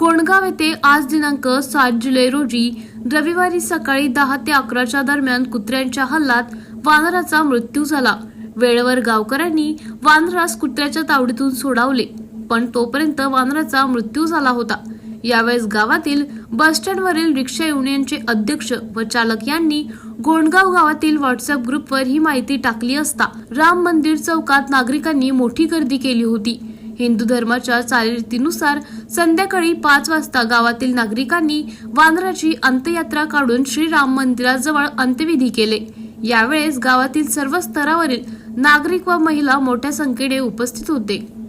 गोंडगाव येथे आज दिनांक सात जुलै रोजी रविवारी सकाळी दहा ते अकराच्या दरम्यान कुत्र्यांच्या हल्लात वानराचा मृत्यू झाला. वेळेवर गावकऱ्यांनी वानरास कुत्र्याच्या तावडीतून सोडावले पण तोपर्यंत वानराचा मृत्यू झाला होता. यावेळेस गावातील बसस्टँडवरील रिक्षा युनियनचे अध्यक्ष व चालक यांनी गोंडगाव गावातील व्हॉट्सअप ग्रुपवर ही माहिती टाकली असता राम मंदिर चौकात नागरिकांनी मोठी गर्दी केली होती. हिंदू धर्माच्या चालीरीतीनुसार संध्याकाळी पाच वाजता गावातील नागरिकांनी वानराची अंत्ययात्रा काढून श्रीराम मंदिराजवळ अंत्यविधी केले. यावेळेस गावातील सर्व स्तरावरील नागरिक व महिला मोठ्या संख्येने उपस्थित होते.